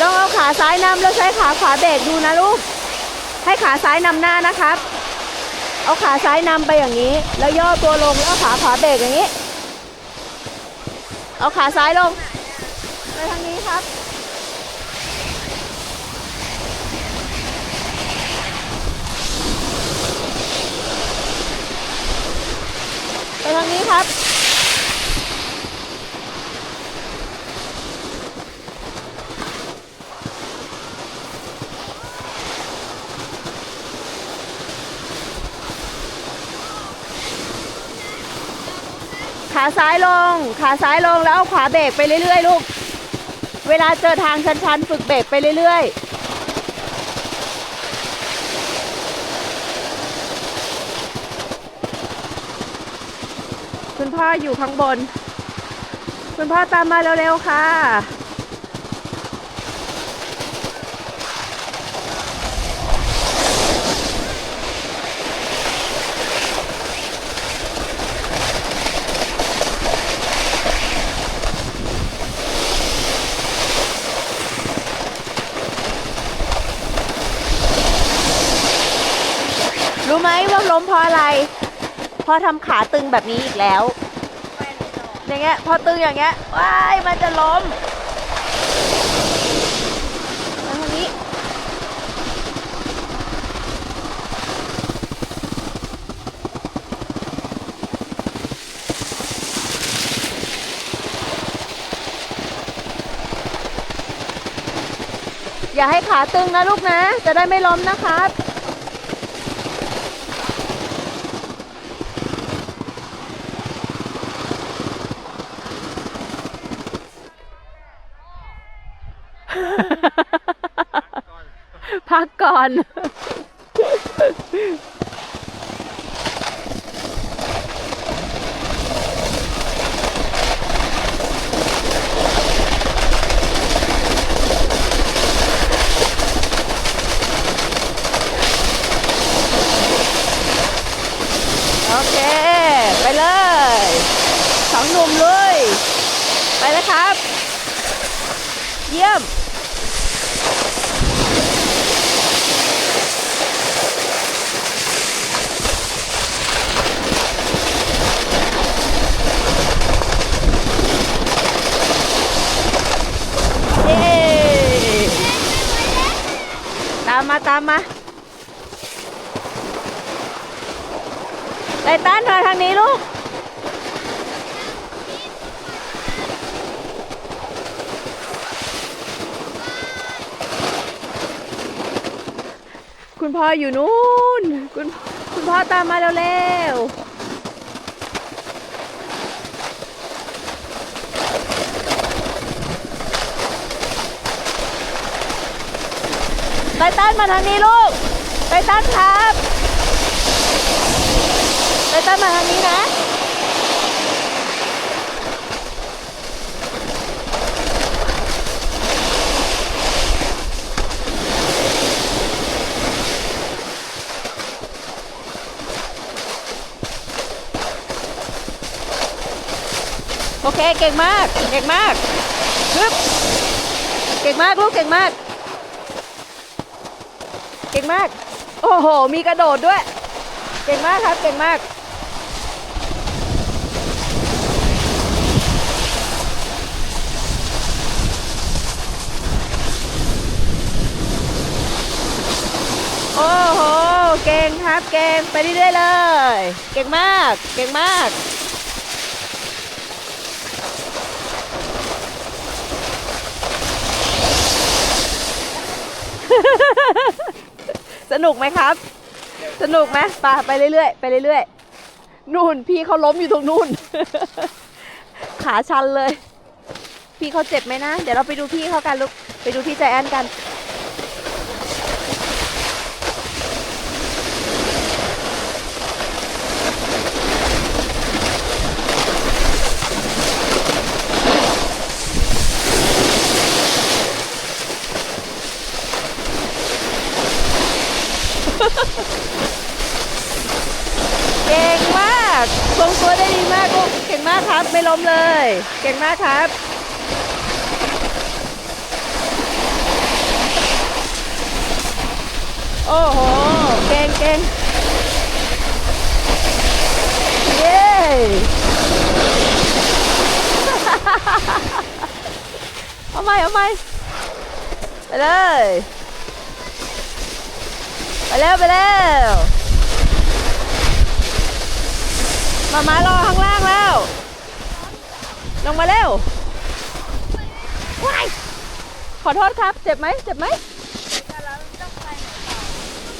ลองเอาขาซ้ายนำแล้วใช้ขาขวาเบรกดูนะลูก ให้ขาซ้ายนำหน้านะครับ เอาขาซ้ายนำไปอย่างนี้ แล้วย่อตัวลงแล้วเอาขาขวาเบรกอย่างนี้ เอาขาซ้ายลงไปทางนี้ครับ ไปทางนี้ครับ ขาซ้ายลง ขาซ้ายลงแล้วเอาขวาเบรกไปเรื่อยๆ ลูก เวลาเจอทางชันๆ ฝึกเบรกไปเรื่อยๆ พ่ออยู่ข้างบน คุณพ่อตามมาเร็วๆค่ะ รู้ไหมว่าล้มเพราะอะไร เพราะทำขาตึงแบบนี้อีกแล้ว อย่างเงี้ย พอตึงอย่างเงี้ย ว้าย มันจะล้มมาทางนี้ อย่าให้ขาตึงนะลูกนะ จะได้ไม่ล้มนะครับ พักก่อน โอเค ไปเลย สองหนุ่มเลย ไปแล้วครับ เยี่ยม เย้ตามมาตามมาไตตันมาทางนี้ลูก คุณพ่ออยู่นู่น คุณคุณพ่อตามมาเร็วๆ ตตันมาทางนี้ลูก ไตตันครับ ไตตันมาทางนี้นะโอเค เก่งมาก เก่งมากฮึบเก่งมาก ลูก เก่งมาก งมาก โอ้โห มีกระโดดด้วย เก่งมากครับ เก่งมากโอ้โห เก่งครับ เก่งไปเรื่อยๆเลย เก่งมาก เก่งมาก สนุกไหมครับ สนุกไหมไปไปเรื่อยๆไปเรื่อยๆนู่นพี่เขาล้มอยู่ตรงนู่น ขาชันเลย พี่เขาเจ็บไหมนะ เดี๋ยวเราไปดูพี่เขากันลูกไปดูพี่ใจแอนกัน เก่งมากากทรงตัวไดีมากลูกเก่งมากครับ ไม่ล้มเลย เก่งมากครับโอ้โห เก่งเก่งเย้เอาใหมเอาใหมไปเลย ไปแล้ว ไปแล้ว มามารอข้างล่างแล้ว ลงมาเร็วว้ายขอโทษครับ เจ็บไหมเจ็บไหม แต่เราต้องไปไหนต่อ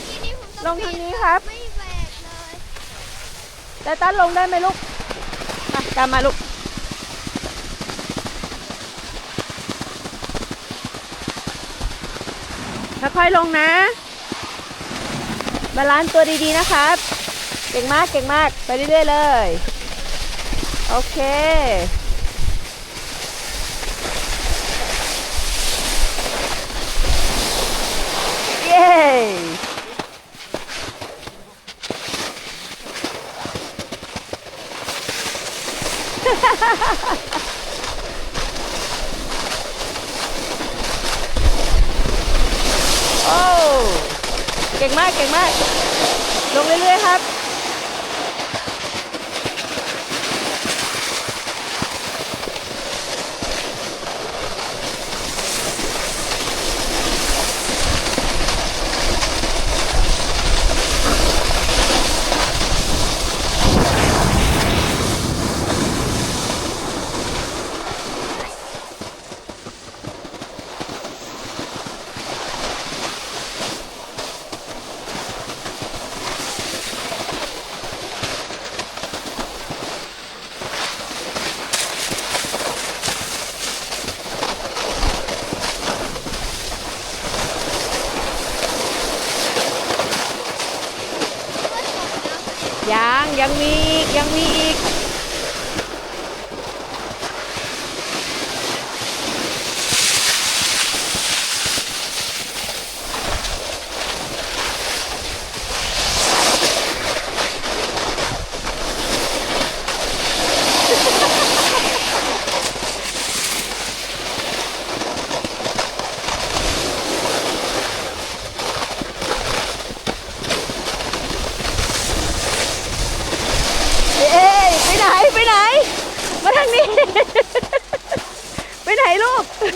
ทีนี้ผมลงทางนี้ครับ ไม่แบกเลยแต่ตันลงได้ไหมลูกมาตามมาลูก ค่อยๆลงนะ บาลานซ์ตัวดีๆนะครับ ก่งมากเก่งมากไปเรื่อยๆเลย โอเคเย้โอ้เก่งมากเก่งมาก ลงเรื่อยๆครับ ยังยังมีอีกยังมีอีก เอ้ยไปไหน ไปไหน มาทางนี้ ไปไหนลูก เอ้ ป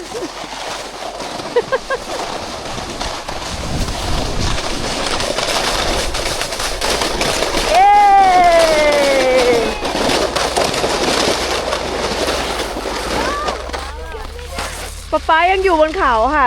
๊าป๊ายังอยู่บนเขาค่ะ